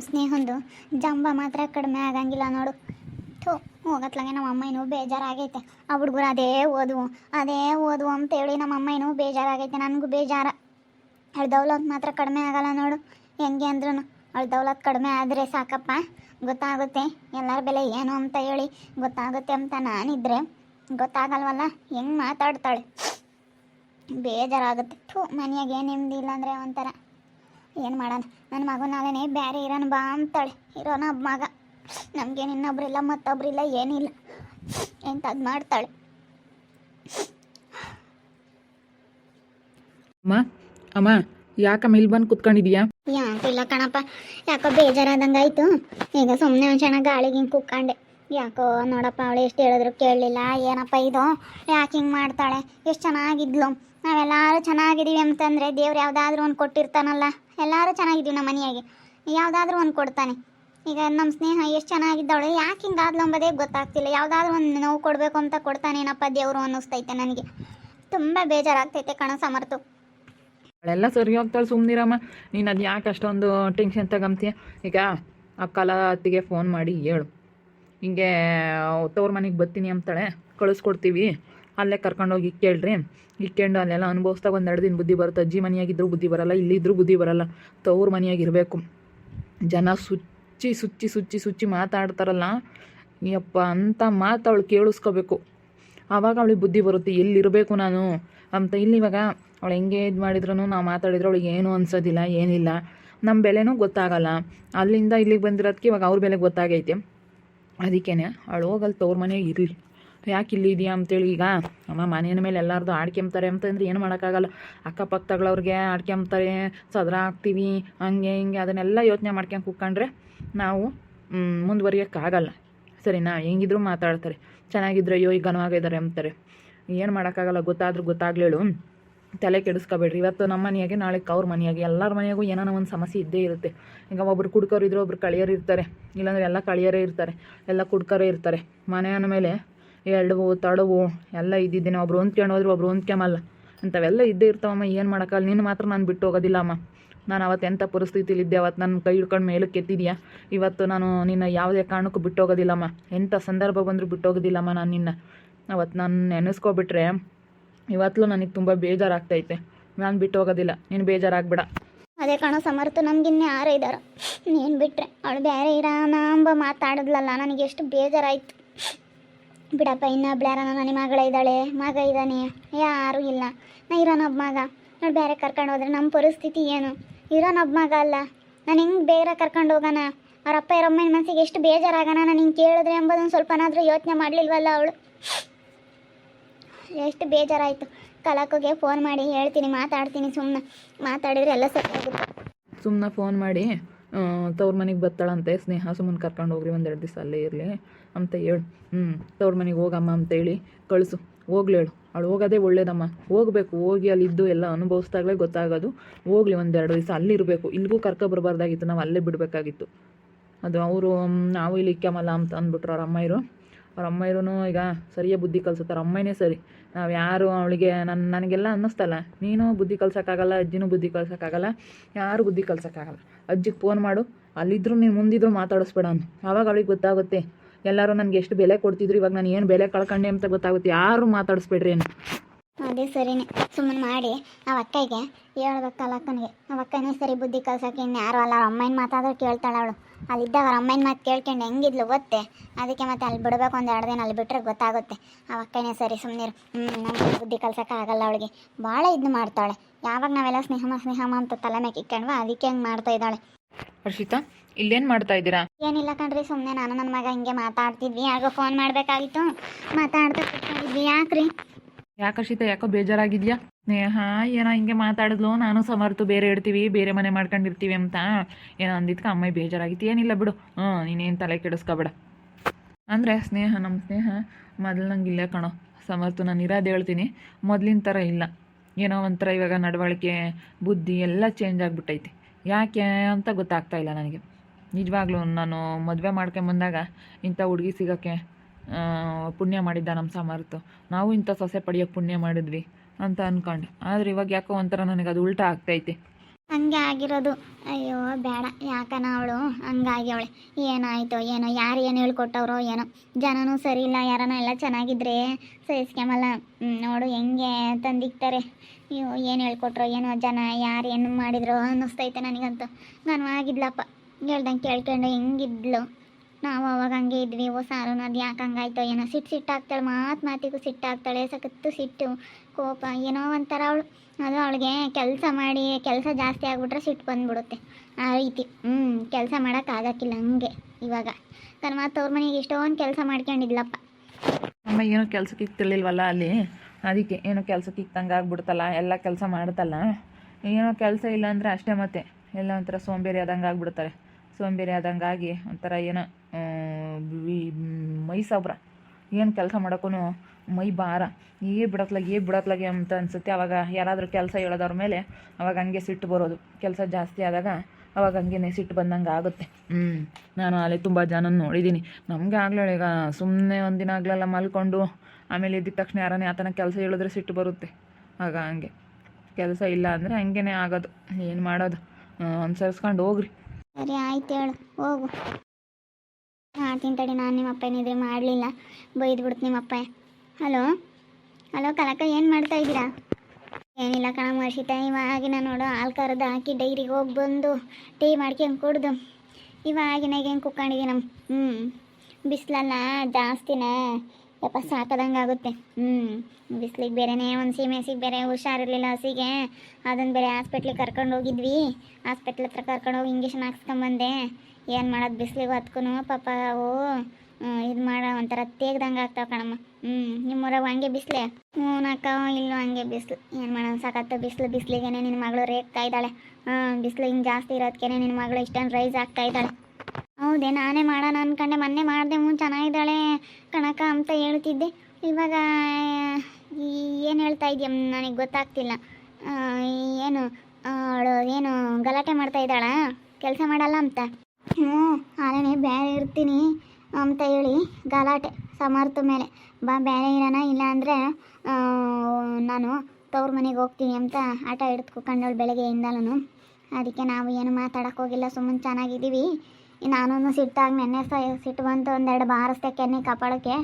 ಸ್ನೇಹಂದು, ಜಂಬ ಮಾತ್ರ ಕಡಿಮೆ ಆಗಂಗಿಲ್ಲ ನೋಡು. ಥೂ, ಹೋಗತ್ಲಂಗೆ ನಮ್ಮ ಅಮ್ಮನೂ ಬೇಜಾರಾಗೈತೆ. ಆ ಹುಡುಗರು ಅದೇ ಓದುವು ಅದೇ ಓದುವು ಅಂತೇಳಿ ನಮ್ಮ ಅಮ್ಮನೂ ಬೇಜಾರಾಗೈತೆ, ನನಗೂ ಬೇಜಾರ. ಅಳ್ದೌಲತ್ ದೌಲತ್ ಮಾತ್ರ ಕಡಿಮೆ ಆಗಲ್ಲ ನೋಡು. ಹೆಂಗೆ ಅಂದ್ರೂ ಅಳ್ದೌಲತ್ ಕಡಿಮೆ ಆದರೆ ಸಾಕಪ್ಪ. ಗೊತ್ತಾಗುತ್ತೆ, ಎಲ್ಲರ ಬೆಲೆ ಏನು ಅಂತ ಹೇಳಿ. ಗೊತ್ತಾಗುತ್ತೆ ಅಂತ ನಾನಿದ್ರೆ, ಗೊತ್ತಾಗಲ್ವಲ್ಲ, ಹೆಂಗೆ ಮಾತಾಡ್ತಾಳೆ. ಬೇಜಾರಾಗುತ್ತೆ. ಥೂ, ಮನೆಯಾಗೆ ನೆಮ್ಮದಿ ಇಲ್ಲ ಒಂಥರ. ಏನು ಮಾಡೋಣ ನನ್ನ ಮಗನಾಲೇ ಬೇರೆ ಇರೋಣ ಬಾ ಅಂತಾಳೆ. ಇರೋನ ಒಬ್ಬ ಮಗ. ನಮಗೇನು ಇನ್ನೊಬ್ರಿಲ್ಲ ಮತ್ತೊಬ್ರಿಲ್ಲ ಏನಿಲ್ಲ. ಎಂಥದ್ದು ಮಾಡ್ತಾಳೆ. ಅಮ್ಮ ಅಮ್ಮ ಯಾಕಮ್ಮ ಇಲ್ಲಿ ಬಂದು ಕುತ್ಕೊಂಡಿದ್ಯಾ? ಯಾಕಿಲ್ಲ ಇಲ್ಲ ಕಣಪ್ಪ. ಯಾಕೋ ಬೇಜಾರಾದಂಗೆ ಆಯಿತು. ಈಗ ಸುಮ್ಮನೆ ಒಂದು ಚೆನ್ನಾಗಿ ಗಾಳಿಗೆ ಹಿಂಗೆ ಕುಕ್ಕೊಂಡೆ ಯಾಕೋ ನೋಡಪ್ಪ ಅವಳು ಎಷ್ಟು ಹೇಳಿದ್ರು ಕೇಳಲಿಲ್ಲ. ಏನಪ್ಪ ಇದು? ಯಾಕೆ ಹಿಂಗೆ ಮಾಡ್ತಾಳೆ? ಎಷ್ಟು ಚೆನ್ನಾಗಿದ್ಲು. ನಾವೆಲ್ಲರೂ ಚೆನ್ನಾಗಿದ್ದೀವಿ ಅಂತಂದರೆ ದೇವ್ರು ಯಾವುದಾದ್ರೂ ಒಂದು ಕೊಟ್ಟಿರ್ತಾನಲ್ಲ. ಎಲ್ಲರೂ ಚೆನ್ನಾಗಿದ್ದೀವಿ ನಮ್ಮ ಮನೆಯಾಗೆ. ಯಾವುದಾದ್ರೂ ಒಂದು ಕೊಡ್ತಾನೆ. ಈಗ ನಮ್ಮ ಸ್ನೇಹ ಎಷ್ಟು ಚೆನ್ನಾಗಿದ್ದಾವಳೆ ಯಾಕೆ ಹಿಂಗಾದ್ಲು ಅಂಬೋದೇ ಗೊತ್ತಾಗ್ತಿಲ್ಲ. ಯಾವುದಾದ್ರೂ ಒಂದು ನೋವು ಕೊಡಬೇಕು ಅಂತ ಕೊಡ್ತಾನೇನಪ್ಪ ದೇವರು ಅನ್ನಿಸ್ತೈತೆ ನನಗೆ. ತುಂಬ ಬೇಜಾರಾಗ್ತೈತೆ ಕಣ ಸಮರ್ಥು. ಅವಳೆಲ್ಲ ಸರಿ ಹೋಗ್ತಾಳೆ ಸುಮ್ಮನಿರಮ್ಮ ನೀನು ಅದು ಯಾಕೆ ಅಷ್ಟೊಂದು ಟೆನ್ಷನ್ ತಗೊಂತೀಯ ಈಗ ಅಕ್ಕಲ ಅತ್ತಿಗೆ ಫೋನ್ ಮಾಡಿ ಹೇಳು. ಹಿಂಗೆ ತವ್ರ ಮನೆಗೆ ಬರ್ತೀನಿ ಅಂತಾಳೆ. ಕಳಿಸ್ಕೊಡ್ತೀವಿ. ಅಲ್ಲೇ ಕರ್ಕೊಂಡೋಗಿ ಕೇಳ್ರಿ. ಇಕ್ಕೊಂಡು ಅಲ್ಲೆಲ್ಲ ಅನುಭವಿಸ್ದಾಗ ಒಂದು ಎರಡು ದಿನ ಬುದ್ಧಿ ಬರುತ್ತೆ. ಅಜ್ಜಿ ಮನೆಯಾಗಿದ್ದರೂ ಬುದ್ಧಿ ಬರಲ್ಲ ಇಲ್ಲಿದ್ದರೂ ಬುದ್ಧಿ ಬರಲ್ಲ. ತವ್ರ ಮನೆಯಾಗಿರಬೇಕು. ಜನ ಸುಚ್ಚಿ ಸುಚ್ಚಿ ಸುಚ್ಚಿ ಸುಚ್ಚಿ ಮಾತಾಡ್ತಾರಲ್ಲ. ಯಪ್ಪ, ಅಂತ ಮಾತು ಅವಳು ಕೇಳಿಸ್ಕೋಬೇಕು. ಆವಾಗ ಅವಳಿಗೆ ಬುದ್ಧಿ ಬರುತ್ತೆ, ಎಲ್ಲಿರಬೇಕು ನಾನು? ಅಂತ ಇಲ್ಲಿವಾಗ ಅವಳು ಹೆಂಗೆ ಇದು ಮಾಡಿದ್ರು ನಾವು ಮಾತಾಡಿದ್ರೆ ಅವಳಿಗೆ ಏನೂ ಅನ್ಸೋದಿಲ್ಲ, ಏನಿಲ್ಲ. ನಮ್ಮ ಬೆಲೆನೂ ಗೊತ್ತಾಗಲ್ಲ. ಅಲ್ಲಿಂದ ಇಲ್ಲಿಗೆ ಬಂದಿರೋದಕ್ಕೆ ಇವಾಗ ಅವ್ರ ಬೆಲೆ ಗೊತ್ತಾಗೈತೆ. ಅದಕ್ಕೇ ಅವಳು ಹೋಗಲ್ಲಿ ತವ್ರ ಮನೆಗೆ ಇರಲಿ. ಯಾಕೆ ಇಲ್ಲಿ ಇದೆಯಾ ಅಂತೇಳಿ ಈಗ? ಅಮ್ಮ ಮನೆಯ ಮೇಲೆ ಎಲ್ಲರದು ಆಡ್ಕೊಂಬ್ತಾರೆ ಅಂತಂದ್ರೆ ಏನು ಮಾಡೋಕ್ಕಾಗಲ್ಲ. ಅಕ್ಕಪಕ್ಕಗಳವ್ರಿಗೆ ಆಡ್ಕೊಂಬ್ತಾರೆ, ಸದ್ರ ಹಾಕ್ತೀವಿ ಹಂಗೆ ಹಿಂಗೆ ಅದನ್ನೆಲ್ಲ ಯೋಚನೆ ಮಾಡ್ಕೊಂಡು ಕೂತ್ಕೊಂಡ್ರೆ ನಾವು ಮುಂದುವರಿಯೋಕ್ಕಾಗಲ್ಲ. ಸರಿನಾ ಹೆಂಗಿದ್ರು ಮಾತಾಡ್ತಾರೆ. ಚೆನ್ನಾಗಿದ್ರೆ ಅಯ್ಯೋ, ಈಗ ಘನವಾಗಿದ್ದಾರೆ ಅಂತಾರೆ. ಏನು ಮಾಡೋಕ್ಕಾಗಲ್ಲ, ಗೊತ್ತಾದ್ರೂ ಗೊತ್ತಾಗ್ಲೇಳು. ತಲೆ ಕೆಡಿಸ್ಕೋಬೇಡ್ರಿ. ಇವತ್ತು ನಮ್ಮ ಮನೆಯಾಗೆ, ನಾಳೆ ಅವ್ರ ಮನೆಯಾಗೆ, ಎಲ್ಲರ ಮನೆಯಾಗೂ ಏನೋ ಒಂದು ಸಮಸ್ಯೆ ಇದ್ದೇ ಇರುತ್ತೆ. ಈಗ ಒಬ್ರು ಕುಡ್ಕೋರು ಇದ್ರೆ ಒಬ್ರು ಕಳಿಯರು ಇರ್ತಾರೆ. ಇಲ್ಲಾಂದ್ರೆ ಎಲ್ಲ ಕಳಿಯರೇ ಇರ್ತಾರೆ. ಎಲ್ಲ ಕುಡ್ಕೋರೇ ಇರ್ತಾರೆ. ಮನೆ ಅಂದಮೇಲೆ ಎಡವು ತಡವು, ಎಲ್ಲ ಇದ್ದಿದ್ದೇನೆ ಒಬ್ರು ಹೊಂದ್ಕೊಂಡು ಹೋದ್ರೆ ಒಬ್ರು ಹೊಂದ್ಕೊಂಬಲ್ಲ ಅಂಥವೆಲ್ಲ ಇದ್ದೇ ಇರ್ತಾವಮ್ಮ, ಏನು ಮಾಡೋಕ್ಕಲ್ಲ ನಿನ್ನ ಮಾತ್ರ ನಾನು ಬಿಟ್ಟು ಹೋಗೋದಿಲ್ಲ ಅಮ್ಮ ನಾನು ಅವತ್ತು ಎಂಥ ಪರಿಸ್ಥಿತಿಲಿ ಇದ್ದೆ ಅವತ್ತು ನನ್ನ ಕೈ ಹಿಡ್ಕೊಂಡು ಮೇಲಕ್ಕೆ ಎತ್ತಿದ್ಯಾ? ಇವತ್ತು ನಾನು ನಿನ್ನ ಯಾವುದೇ ಕಾರಣಕ್ಕೂ ಬಿಟ್ಟು ಹೋಗೋದಿಲ್ಲಮ್ಮ. ಎಂಥ ಸಂದರ್ಭ ಬಂದರೂ ಬಿಟ್ಟು ಹೋಗೋದಿಲ್ಲಮ್ಮ ನಾನು ನಿನ್ನ. ಅವತ್ತು ನಾನು ನೆನೆಸ್ಕೊಬಿಟ್ರೆ ಇವತ್ತಲೂ ನನಗೆ ತುಂಬ ಬೇಜಾರಾಗ್ತೈತೆ. ನಾನು ಬಿಟ್ಟು ಹೋಗೋದಿಲ್ಲ. ನೀನು ಬೇಜಾರಾಗ್ಬೇಡ. ಅದೇ ಕಾಣೋ ಸಮರ್ಥ ನಮ್ಗಿನ್ನ ಯಾರು ಇದ್ದಾರೋ ನೀನು ಬಿಟ್ಟರೆ ಅವಳು ಬೇರೆ ಇರಾನ ಅಂಬ ಮಾತಾಡಿದ್ಲಲ್ಲ, ನನಗೆ ಎಷ್ಟು ಬೇಜಾರಾಯ್ತು. ಬಿಡಪ್ಪ ಇನ್ನೊಬ್ಳು ಯಾರನ ನನ್ನ ಮಗಳ ಇದ್ದಾಳೆ, ಮಗ ಇದ್ದಾನೆ, ಯಾರೂ ಇಲ್ಲ. ನಾ ಇರೋನೊಬ್ಬ ಮಗ. ನೋಡಿ ಬೇರೆ ಕರ್ಕೊಂಡು ಹೋದ್ರೆ ನಮ್ಮ ಪರಿಸ್ಥಿತಿ ಏನು? ಇರೋನೊಬ್ಬ ಮಗ ಅಲ್ಲ. ನಾನು ಹೆಂಗೆ ಬೇರೆ ಕರ್ಕೊಂಡು ಹೋಗೋಣ ಅವ್ರ ಅಪ್ಪ ಇರಮ್ಮನ ಮನಸ್ಸಿಗೆ ಎಷ್ಟು ಬೇಜಾರಾಗೋಣ ನಾನು ಹಿಂಗೆ ಕೇಳಿದ್ರೆ ಎಂಬುದನ್ನು ಸ್ವಲ್ಪನಾದರೂ ಯೋಚನೆ ಮಾಡಲಿಲ್ವಲ್ಲ ಅವಳು? ಎಷ್ಟು ಬೇಜಾರಾಯಿತು. ಕಲಾಕೋಗೆ ಫೋನ್ ಮಾಡಿ ಹೇಳ್ತೀನಿ, ಮಾತಾಡ್ತೀನಿ ಸುಮ್ಮನೆ ಮಾತಾಡಿದ್ರೆ ಎಲ್ಲ ಸರಿ ಸುಮ್ಮನೆ ಫೋನ್ ಮಾಡಿ? ತವ್ರ ಮನೆಗೆ ಬರ್ತಾಳಂತೆ ಸ್ನೇಹ ಸುಮ್ಮನೆ ಕರ್ಕೊಂಡು ಹೋಗ್ರಿ ಒಂದೆರಡು ದಿವಸ ಅಲ್ಲೇ ಇರಲಿ. ಅಂತ ಹೇಳು. ಹ್ಞೂ ತವ್ರ ಮನೆಗೆ ಹೋಗಮ್ಮ ಅಂತೇಳಿ ಕಳಿಸು. ಹೋಗ್ಲೇಳು ಅವಳು ಹೋಗೋದೇ ಒಳ್ಳೇದಮ್ಮ. ಹೋಗಬೇಕು, ಹೋಗಿ ಅಲ್ಲಿದ್ದು ಎಲ್ಲ ಅನುಭವಿಸ್ದಾಗಲೇ ಗೊತ್ತಾಗೋದು. ಹೋಗ್ಲಿ ಒಂದೆರಡು ದಿವಸ ಅಲ್ಲಿರಬೇಕು ಇಲ್ಲಿಗೂ ಕರ್ಕೊಬರ್ಬಾರ್ದಾಗಿತ್ತು ನಾವು ಅಲ್ಲೇ ಬಿಡಬೇಕಾಗಿತ್ತು. ಅದು ಅವರು ನಾವು ಇಲ್ಲಿ ಇಕ್ಕಮಲ್ಲ ಅಂತ ಅಂದ್ಬಿಟ್ರು ಅವ್ರ ಇರು ಅವ್ರ ಅಮ್ಮ ಇರೋನು ಈಗ ಸರಿಯಾಗಿ ಬುದ್ಧಿ ಕಲ್ಸುತ್ತಾರೆ. ಅಮ್ಮನೇ ಸರಿ. ನಾವು ಯಾರು ಅವಳಿಗೆ ನನ್ನ ನನಗೆಲ್ಲ ಅನ್ನಿಸ್ತಲ್ಲ. ನೀನು ಬುದ್ಧಿ ಕಲ್ಸೋಕ್ಕಾಗಲ್ಲ, ಅಜ್ಜಿನೂ ಬುದ್ಧಿ ಕಲ್ಸೋಕ್ಕಾಗಲ್ಲ, ಯಾರು ಬುದ್ಧಿ ಕಲ್ಸೋಕ್ಕಾಗಲ್ಲ. ಅಜ್ಜಿಗೆ ಫೋನ್ ಮಾಡು ಅಲ್ಲಿದ್ದರೂ ನೀನು ಮುಂದಿದ್ರು ಮಾತಾಡಿಸ್ಬೇಡ ಅಂತ ಆವಾಗ ಅವಳಿಗೆ ಗೊತ್ತಾಗುತ್ತೆ. ಎಲ್ಲರೂ ನನಗೆ ಎಷ್ಟು ಬೆಲೆ ಕೊಡ್ತಿದ್ರು, ಇವಾಗ ನಾನು ಏನು ಬೆಲೆ ಕಳ್ಕೊಂಡೆ ಅಂತ ಗೊತ್ತಾಗುತ್ತೆ. ಯಾರು ಮಾತಾಡಿಸ್ಬೇಡ್ರಿ ಏನು ಅದೇ ಸರಿನೇ. ಸುಮ್ಮನೆ ಮಾಡಿ. ಆ ಅಕ್ಕಗೆ ಹೇಳ್ಬೇಕಲ್ಲ ಅಕ್ಕನಿಗೆ. ಆ ಅಕ್ಕನೇ ಸರಿ ಬುದ್ಧಿ ಕಲ್ಸೋಕೆ ಇನ್ನು ಯಾರು ಅಲ್ಲ. ಅವ್ರ ಅಮ್ಮನ ಮಾತಾದ್ರೂ ಕೇಳ್ತಾಳೆ ಅವಳು. ಅಲ್ಲಿದ್ದಾಗ ಅವ್ರ ಅಮ್ಮನ ಮಾತು ಕೇಳ್ಕೊಂಡು ಹೆಂಗಿದ್ಲು ಗೊತ್ತೇ? ಅದಕ್ಕೆ ಮತ್ತೆ ಅಲ್ಲಿ ಬಿಡಬೇಕು ಒಂದು ಎರಡು ದಿನ ಅಲ್ಲಿ ಬಿಟ್ಟರೆ ಗೊತ್ತಾಗುತ್ತೆ. ಆ ಅಕ್ಕನೇ ಸರಿ ಸುಮ್ಮನೆ ಹ್ಞೂ ನಮ್ಗೆ ಬುದ್ಧಿ ಕಲ್ಸೋಕೆ ಆಗಲ್ಲ ಅವಳಿಗೆ. ಭಾಳ ಇದು ಮಾಡ್ತಾಳೆ. ಯಾವಾಗ ನಾವೆಲ್ಲ ಸ್ನೇಹಮ ಸ್ನೇಹಮ ಅಂತ ತಲೆ ಮೇಲೆ ಇಕ್ಕೊಂಡ್ವ ಅದಕ್ಕೆ ಹಂಗೆ ಮಾಡ್ತಾ ಇದ್ದಾಳೆ. ಹರ್ಷಿತಾ ಇಲ್ಲೇನು ಮಾಡ್ತಾ ಇದ್ದೀರಾ? ಏನಿಲ್ಲ ಕಣ್ರಿ ಸುಮ್ಮನೆ ನಾನು ನನ್ನ ಮಗ ಹಿಂಗೆ ಮಾತಾಡ್ತಿದ್ವಿ. ಯಾರಿಗೋ ಫೋನ್ ಮಾಡಬೇಕಾಗಿತ್ತು. ಮಾತಾಡ್ತಾ ಕೂತ್ಕೊಂಡಿದ್ವಿ. ಯಾಕ್ರಿ? ಯಾಕೆ ಹರ್ಷಿತಾ ಯಾಕೋ ಬೇಜಾರಾಗಿದ್ಯಾ? ಸ್ನೇಹ ಏನೋ ಹಿಂಗೆ ಮಾತಾಡಿದ್ಲು? ನಾನು ಸಮರ್ಥು ಬೇರೆ ಇಡ್ತೀವಿ, ಬೇರೆ ಮನೆ ಮಾಡ್ಕೊಂಡಿರ್ತೀವಿ ಅಂತ. ಏನೋ ಅಂದಿದ್ಕ ಅಮ್ಮಾಯಿ ಬೇಜಾರಾಗಿತ್ತು. ಏನಿಲ್ಲ ಬಿಡು. ಹ್ಞೂ, ನೀನೇನು ತಲೆ ಕೆಡಿಸ್ಕೊಬೇಡ ಅಂದರೆ ಸ್ನೇಹ ನಮ್ಮ ಸ್ನೇಹ ಮೊದಲಂಗೆ ಇಲ್ಲೇ ಕಣೋ. ಸಮರ್ಥು ನಾನು ಇರೋದು ಹೇಳ್ತೀನಿ. ಮೊದಲಿನ ಥರ ಇಲ್ಲ. ಏನೋ ಒಂಥರ ಇವಾಗ ನಡವಳಿಕೆ, ಬುದ್ಧಿ ಎಲ್ಲ ಚೇಂಜ್ ಆಗಿಬಿಟ್ಟೈತಿ. ಯಾಕೆ ಅಂತ ಗೊತ್ತಾಗ್ತಾ ಇಲ್ಲ ನನಗೆ. ನಿಜವಾಗ್ಲೂ ನಾನು ಮದುವೆ ಮಾಡ್ಕೊಂಬಂದಾಗ ಇಂಥ ಹುಡುಗಿ ಸಿಗೋಕ್ಕೆ ಪುಣ್ಯ ಮಾಡಿದ್ದ ನಮ್ಮ ಸಾಮರ್ಥ್ಯ. ನಾವು ಇಂಥ ಸೊಸೆ ಪಡೆಯೋಕ್ಕೆ ಪುಣ್ಯ ಮಾಡಿದ್ವಿ ಅಂತ ಅಂದ್ಕೊಂಡೆ ಆದರೆ ಇವಾಗ ಯಾಕೋ ಒಂಥರ ನನಗೆ ಅದು ಉಲ್ಟಾ ಆಗ್ತೈತೆ. ಹಂಗೆ ಆಗಿರೋದು. ಅಯ್ಯೋ, ಬೇಡ. ಯಾಕನ ಅವಳು? ಹಂಗಾಗಿ ಅವಳೆ. ಏನಾಯ್ತೋ ಏನೋ, ಯಾರು ಏನು ಹೇಳ್ಕೊಟ್ಟವ್ರೋ ಏನೋ. ಜನನೂ ಸರಿ ಇಲ್ಲ. ಯಾರನ ಎಲ್ಲ ಚೆನ್ನಾಗಿದ್ರೆ ಸಹಿಸ್ಕೊಂಬಲ್ಲ ನೋಡು, ಹೆಂಗೆ ತಂದಿಕ್ತಾರೆ. ಅಯ್ಯೋ, ಏನು ಹೇಳ್ಕೊಟ್ರೋ ಏನೋ ಜನ, ಯಾರು ಏನು ಮಾಡಿದ್ರು ಅನ್ನಿಸ್ತೈತೆ ನನಗಂತೂ. ನಾನು ಆಗಿದ್ಲಪ್ಪ. ಹೇಳ್ದಂಗೆ ಕೇಳ್ಕೊಂಡು ಹೆಂಗಿದ್ಲು. ನಾವು ಅವಾಗ ಹಂಗೆ ಇದ್ವಿ, ಓ ಸಾರು ಅದು ಯಾಕೆ ಹಂಗಾಯ್ತೋ ಏನೋ. ಸಿಟ್ಟು ಸಿಟ್ಟಾಗ್ತಾಳೆ ಮಾತು ಮಾತಿಗೂ ಸಿಟ್ಟಾಗ್ತಾಳೆ ಸಖತ್ತು ಸಿಟ್ಟು, ಕೋಪ, ಏನೋ ಒಂಥರ ಅವಳು. ಅದು ಅವಳಿಗೆ ಕೆಲಸ ಮಾಡಿ, ಕೆಲಸ ಜಾಸ್ತಿ ಆಗಿಬಿಟ್ರೆ ಸಿಟ್ಟು ಬಂದ್ಬಿಡುತ್ತೆ. ಆ ರೀತಿ ಹ್ಞೂ ಕೆಲಸ ಮಾಡೋಕ್ಕಾಗಕ್ಕಿಲ್ಲ ಹಂಗೆ ಇವಾಗ. ಮಾತು ಅವ್ರ ಮನೆಗೆ ಎಷ್ಟೊಂದು ಕೆಲಸ ಮಾಡ್ಕೊಂಡಿದ್ಲಪ್ಪ. ಅಮ್ಮ, ಏನೋ ಕೆಲಸಕ್ಕೆ ಇಕ್ತಿರ್ಲಿಲ್ವಲ್ಲ ಅಲ್ಲಿ? ಅದಕ್ಕೆ, ಏನೋ ಕೆಲಸಕ್ಕೆ ಇಕ್ತಂಗೆ ಆಗ್ಬಿಡ್ತಲ್ಲ, ಎಲ್ಲ ಕೆಲಸ ಮಾಡ್ತಲ್ಲ. ಏನೋ ಕೆಲಸ ಇಲ್ಲ ಅಂದರೆ ಅಷ್ಟೇ ಮತ್ತೆ. ಎಲ್ಲ ಒಂಥರ ಸೋಂಬೇರಿ ಆದಂಗೆ ಆಗ್ಬಿಡ್ತಾರೆ. ಸೋಂಬೇರಿ ಆದಂಗಾಗಿ ಒಂಥರ ಏನೋ ಮೈ ಸಬ್ರ, ಏನು ಕೆಲಸ ಮಾಡೋಕ್ಕೂ ಮೈ ಭಾರ, ಏ ಬಿಡತ್ಲಾಗ, ಏ ಬಿಡತ್ಲಾಗೆ ಅಂತ ಅನಿಸುತ್ತೆ. ಅವಾಗ ಯಾರಾದರೂ ಕೆಲಸ ಹೇಳೋದವ್ರ ಮೇಲೆ ಅವಾಗ ಹಂಗೆ ಸಿಟ್ಟು ಬರೋದು. ಕೆಲಸ ಜಾಸ್ತಿ ಆದಾಗ ಅವಾಗ ಹಂಗೆ ಸಿಟ್ಟು ಬಂದಂಗೆ ಆಗುತ್ತೆ. ಹ್ಞೂ ನಾನು ಅಲ್ಲಿ ತುಂಬ ಜನ ನೋಡಿದ್ದೀನಿ ನಮಗೆ ಆಗಲೇ ಈಗ ಸುಮ್ಮನೆ ಒಂದಿನ ಆಗ್ಲೆಲ್ಲ ಮಲ್ಕೊಂಡು ಆಮೇಲೆ ಇದ್ದಿದ್ದ ತಕ್ಷಣ ಯಾರನ್ನೇ ಆತನ ಕೆಲಸ ಹೇಳಿದ್ರೆ ಸಿಟ್ಟು ಬರುತ್ತೆ. ಆಗ ಹಂಗೆ. ಕೆಲಸ ಇಲ್ಲ ಅಂದರೆ ಹಂಗೇ ಆಗೋದು. ಏನು ಮಾಡೋದು? ಅನುಸರಿಸ್ಕೊಂಡು ಹೋಗ್ರಿ. ಸರಿ, ಆಯ್ತು ಹೇಳು, ಹೋಗು. ಮಾಡ್ತೀನಿ ತಡಿ ನಾನು ನಿಮ್ಮ ಅಪ್ಪನಿದ್ರೆ ಮಾಡಲಿಲ್ಲ. ಬೈದ್ಬಿಡ್ತು ನಿಮ್ಮ ಅಪ್ಪ ಹಲೋ? ಹಲೋ, ಕನಕ, ಏನು ಮಾಡ್ತಾ ಇದ್ದೀರಾ? ಏನಿಲ್ಲ ಕಣ ಮರ್ಷಿತ ಇವಾಗಿನ ನೋಡು, ಹಾಲು ಕರೆದು ಹಾಕಿ ಡೈರಿಗೆ ಹೋಗಿ ಬಂದು ಟೀ ಮಾಡ್ಕೊಂಡು ಕುಡ್ದು. ಇವಾಗಿನಾಗ ಹೆಂಗೆ ಕುತ್ಕೊಂಡಿದ್ದೀನಿ ನಮ್ಮ ಹ್ಞೂ ಬಿಸಿಲಲ್ಲ, ಜಾಸ್ತಿನ. ಯಪ್ಪ, ಸಾಕದಂಗೆ ಆಗುತ್ತೆ. ಹ್ಞೂ ಬಿಸ್ಲಿಗೆ ಬೇರೆನೇ ಒಂದು ಸೀಮೆಸಿಗೆ ಬೇರೆ ಹುಷಾರಿರಲಿಲ್ಲ ಹಸಿಗೆ. ಅದನ್ನು ಬೇರೆ ಹಾಸ್ಪಿಟ್ಲಿಗೆ ಕರ್ಕೊಂಡು ಹೋಗಿದ್ವಿ. ಹಾಸ್ಪಿಟ್ಲ್ ಹತ್ರ ಕರ್ಕೊಂಡು ಹೋಗಿ ಇಂಜೆಕ್ಷನ್ ಹಾಕ್ಸ್ಕೊಂಬಂದೆ. ಏನು ಮಾಡೋದು ಬಿಸ್ಲಿಗೆ ಹತ್ಕೊನು ಪಾಪ ಅವು ಇದು ಮಾಡೋ, ಒಂಥರ ತೇಗ್ದಂಗೆ ಆಗ್ತಾವ ಕಣಮ್ಮ. ಹ್ಞೂ ನಿಮ್ಮೂರಾಗ ಹಂಗೆ ಬಿಸಿಲೆ? ಹ್ಞೂ ನಾಕ ಇಲ್ಲೂ ಹಂಗೆ ಬಿಸಿಲು. ಏನು ಮಾಡೋಣ ಸಾಕತ್ತು ಬಿಸಿಲು ಬಿಸಿಲಿಗೆ ನಿನ್ನ ಮಗಳು ರೇಗ್ತಾ ಇದ್ದಾಳೆ ಹಾಂ ಬಿಸಿಲು ಹಿಂಗೆ ಜಾಸ್ತಿ ಇರೋದಕ್ಕೆ ನಿನ್ನ ಮಗಳು ಇಷ್ಟೊಂದು ರೈಸ್ ಆಗ್ತಾ ಇದ್ದಾಳೆ. ಹೌದೇ, ನಾನೇ ಮಾಡೋಣ ಅನ್ಕೊಂಡೆ. ಮೊನ್ನೆ ಮಾಡಿದೆ, ಹ್ಞೂ, ಚೆನ್ನಾಗಿದ್ದಾಳೆ ಕಣಕ ಅಂತ ಹೇಳ್ತಿದ್ದೆ. ಇವಾಗ ಏನು ಹೇಳ್ತಾ ಇದೆಯಾ? ನನಗೆ ಗೊತ್ತಾಗ್ತಿಲ್ಲ. ಏನು ಏನು ಗಲಾಟೆ ಮಾಡ್ತಾ ಇದ್ದಾಳಾ? ಕೆಲಸ ಮಾಡಲ್ಲ ಅಂತ? ಹ್ಞೂ ಆನೇ ಬೇರೆ ಇರ್ತೀನಿ ಅಂತ ಹೇಳಿ ಗಲಾಟೆ ಸಮರ್ಥ ಮೇಲೆ. ಬಾ ಬೇರೆ ಇರೋಣ, ಇಲ್ಲ ಅಂದರೆ ನಾನು ತವ್ರ ಮನೆಗೆ ಹೋಗ್ತೀನಿ ಅಂತ ಆಟ ಹಿಡಿದು ಕುತ್ಕೊಂಡವಳು ಬೆಳಗ್ಗೆಯಿಂದಲೂ. ಅದಕ್ಕೆ ನಾವು ಏನು ಮಾತಾಡೋಕ್ಕೋಗಿಲ್ಲ ಸುಮ್ಮನೆ ಚೆನ್ನಾಗಿದ್ದೀವಿ. ನಾನು ಸಿಟ್ಟಾಗಿ ನೆನ್ನೆ ಸಿಟ್ಟು ಬಂತು ಒಂದೆರಡು ಬಾರಿಸ್ದೆ ಕೆನ್ನೆ ಕಪಾಳಕ್ಕೆ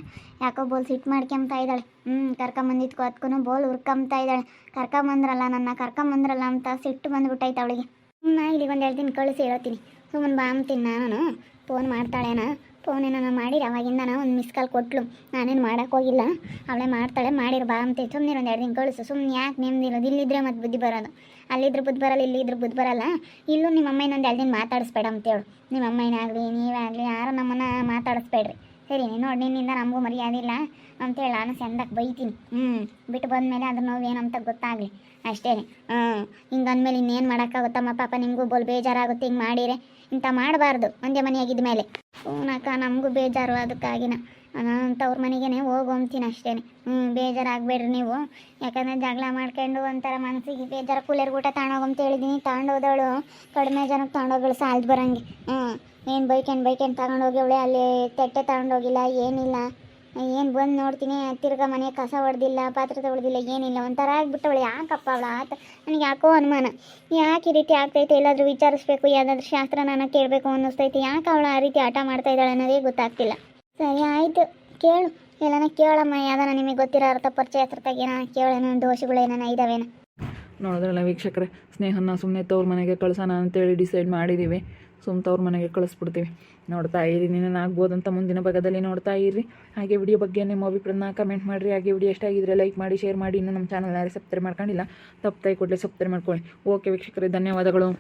ಯಾಕೋ ಬೋಲ್ ಸಿಟ್ಟು ಮಾಡ್ಕೊಂತ ಇದ್ದಾಳೆ. ಹ್ಞೂ ಕರ್ಕೊಂಬಂದಿದ್ಕೋ ಅದಕ್ಕೂ ಬೋಲ್ ಹುರ್ಕೊಂತ ಇದ್ದಾಳೆ. ಕರ್ಕೊಂಬಂದ್ರಲ್ಲ ನನ್ನ, ಕರ್ಕೊಂಬಂದ್ರಲ್ಲ ಅಂತ ಸಿಟ್ಟು ಬಂದುಬಿಟ್ಟೈತೆ ಅವಳಿಗೆ. ನಾ ಇಲ್ಲಿ ಒಂದು ಎರಡು ದಿನ ಕಳಿಸಿ ಹೇಳ್ತೀನಿ ಸುಮ್ಮನೆ ಬಾ ಅಂತೀನಿ ನಾನು. ಫೋನ್ ಮಾಡ್ತಾಳೇನ. ಫೋನ್ ಏನಾನ ಮಾಡಿರಿ, ಅವಾಗಿಂದ ನಾನು ಒಂದು ಮಿಸ್ ಕಾಲ್ ಕೊಟ್ಲು. ನಾನೇನು ಮಾಡೋಕೆ ಹೋಗಿಲ್ಲ. ಅವಳೇ ಮಾಡ್ತಾಳೆ, ಮಾಡಿರು, ಬಾ ಅಂತ. ಸುಮ್ಮನೆ ಒಂದು ಎರಡು ದಿನ ಕಳಿಸು. ಸುಮ್ಮನೆ ಯಾಕೆ ನೆಮ್ಮದಿರೋದು ಇಲ್ಲಿದ್ರೆ ಮತ್ತೆ ಬುದ್ಧಿ ಬರೋದು. ಅಲ್ಲಿದ್ರೆ ಬುದ್ಧಿ ಬರಲ್ಲ, ಇಲ್ಲಿದ್ರೆ ಬುದ್ಧಿ ಬರಲ್ಲ. ಇಲ್ಲೂ ನಿಮ್ಮ ಅಮ್ಮ ಇನ್ನೊಂದು ಎರಡು ದಿನ ಮಾತಾಡಿಸ್ಬೇಡ ಅಂತೇಳು ನಿಮ್ಮ ಅಮ್ಮನಾಗಲಿ ಆಗಲಿ ಯಾರು ನಮ್ಮನ್ನು ಮಾತಾಡಿಸ್ಬೇಡ್ರಿ. ಸರಿ ನೋಡಿ, ನಿನ್ನಿಂದ ನಮಗೂ ಮರ್ಯಾದೆ ಇಲ್ಲ ಅಂತೇಳಿ ನಾನು ಸೆಂದಕ್ಕೆ ಬೈತೀನಿ. ಹ್ಞೂ ಬಿಟ್ಟು ಬಂದಮೇಲೆ ಅದ್ರ ನೋವು ಏನಂತ ಗೊತ್ತಾಗಲಿ. ಅಷ್ಟೇ. ಹ್ಞೂ ಹಿಂಗೆ ಅಂದಮೇಲೆ ಇನ್ನೇನು ಮಾಡೋಕ್ಕಾಗುತ್ತಮ್ಮ ಪಾಪ, ನಿಮಗೂ ಬೋಲ್ ಬೇಜಾರಾಗುತ್ತೆ, ಹಿಂಗೆ ಮಾಡಿರೆ ಇಂಥ ಮಾಡಬಾರ್ದು ಒಂದೇ ಮನೆಯಾಗಿದ್ದ ಮೇಲೆ ಹ್ಞೂನಕ್ಕ ನಮಗೂ ಬೇಜಾರು, ಅದಕ್ಕಾಗಿನ. ನಾನು ತವ್ರ ಮನೆಗೇ ಹೋಗು ಅಂತೀನಿ ಅಷ್ಟೇ. ಹ್ಞೂ ಬೇಜಾರಾಗಬೇಡ್ರಿ ನೀವು. ಯಾಕಂದರೆ ಜಗಳ ಮಾಡ್ಕೊಂಡು ಒಂಥರ ಮನಸ್ಸಿಗೆ ಬೇಜಾರು, ಕೂಲರ್ ಊಟ ತಗೊಂಡೋಗಂತ ಹೇಳಿದ್ದೀನಿ ತಗೊಂಡೋದವಳು ಕಡಿಮೆ ಜನಕ್ಕೆ ತಗೊಂಡೋಗಳು ಸಾಲ್ದು ಬರೋಂಗೆ. ಹ್ಞೂ ಏನು ಬೈಕೆಂಡು ತಗೊಂಡೋಗಿ ಅವಳೆ ಅಲ್ಲಿ ತೆಟ್ಟೆ ತಗೊಂಡೋಗಿಲ್ಲ ಏನಿಲ್ಲ. ಏನು ಬಂದು ನೋಡ್ತೀನಿ, ತಿರ್ಗಾ ಮನೆ ಕಸ ಹೊಡೆದಿಲ್ಲ ಪಾತ್ರೆ ತೊಳೆದಿಲ್ಲ, ಏನಿಲ್ಲ. ಒಂಥರ ಆಗಿಬಿಟ್ಟವಳೆ. ಯಾಕಪ್ಪ ಅವಳು? ಆತ ನನಗೆ ಯಾಕೋ ಅನುಮಾನ. ಯಾಕೆ ಈ ರೀತಿ ಆಗ್ತೈತೆ? ಎಲ್ಲಾದರೂ ವಿಚಾರಿಸ್ಬೇಕು, ಯಾವುದಾದ್ರೂ ಶಾಸ್ತ್ರ ನಾನು ಕೇಳಬೇಕು ಅನ್ನಿಸ್ತೈತೆ. ಯಾಕೆ ಅವಳು ಆ ರೀತಿ ಆಟ ಮಾಡ್ತಾ ಇದ್ದಾಳೆ ಅನ್ನೋದೇ ಗೊತ್ತಾಗ್ತಿಲ್ಲ. ಸರಿ, ಆಯಿತು. ಕೇಳು. ಎಲ್ಲನ ಕೇಳಮ್ಮ, ಯಾವ್ದಾನ ನಿಮಗೆ ಗೊತ್ತಿರೋ ಅರ್ಥ ಪರಿಚಯ ಹತ್ರದಾಗ ಏನೋ ಕೇಳೋಣ ದೋಷಗಳು, ಏನಾನ ಇದಾವೇನ? ನೋಡಿದ್ರಲ್ಲ ವೀಕ್ಷಕರೇ, ಸ್ನೇಹನ ಸುಮ್ಮನೆ ತವ್ರ ಮನೆಗೆ ಕಳ್ಸೋಣ ಅಂತೇಳಿ ಡಿಸೈಡ್ ಮಾಡಿದ್ದೀವಿ ಸುಮ್ಮ ತವ್ರ ಮನೆಗೆ ಕಳಿಸ್ಬಿಡ್ತೀವಿ. ನೋಡ್ತಾ ಇರಿ ನೀನು ಅಂತ ಮುಂದಿನ ಭಾಗದಲ್ಲಿ ನೋಡ್ತಾ ಇರಿ. ಹಾಗೆ ವಿಡಿಯೋ ಬಗ್ಗೆ ನಿಮ್ಮ ಅಭಿಪ್ರಾಯನ ಕಮೆಂಟ್ ಮಾಡಿರಿ. ಹಾಗೆ ವಿಡಿಯೋ ಎಷ್ಟಾಗಿದ್ರೆ ಲೈಕ್ ಮಾಡಿ ಶೇರ್ ಮಾಡಿ. ಇನ್ನೂ ನಮ್ಮ ಚಾನಲ್ನ ಸಬ್ಸ್ಕ್ರೈಬ್ ಮಾಡ್ಕೊಂಡಿಲ್ಲ, ತಪ್ಪು ಕೊಡಲಿ ಸಬ್ಸ್ಕ್ರೈಬ್ ಮಾಡ್ಕೊಳ್ಳಿ. ಓಕೆ ವೀಕ್ಷಕರೇ, ಧನ್ಯವಾದಗಳು.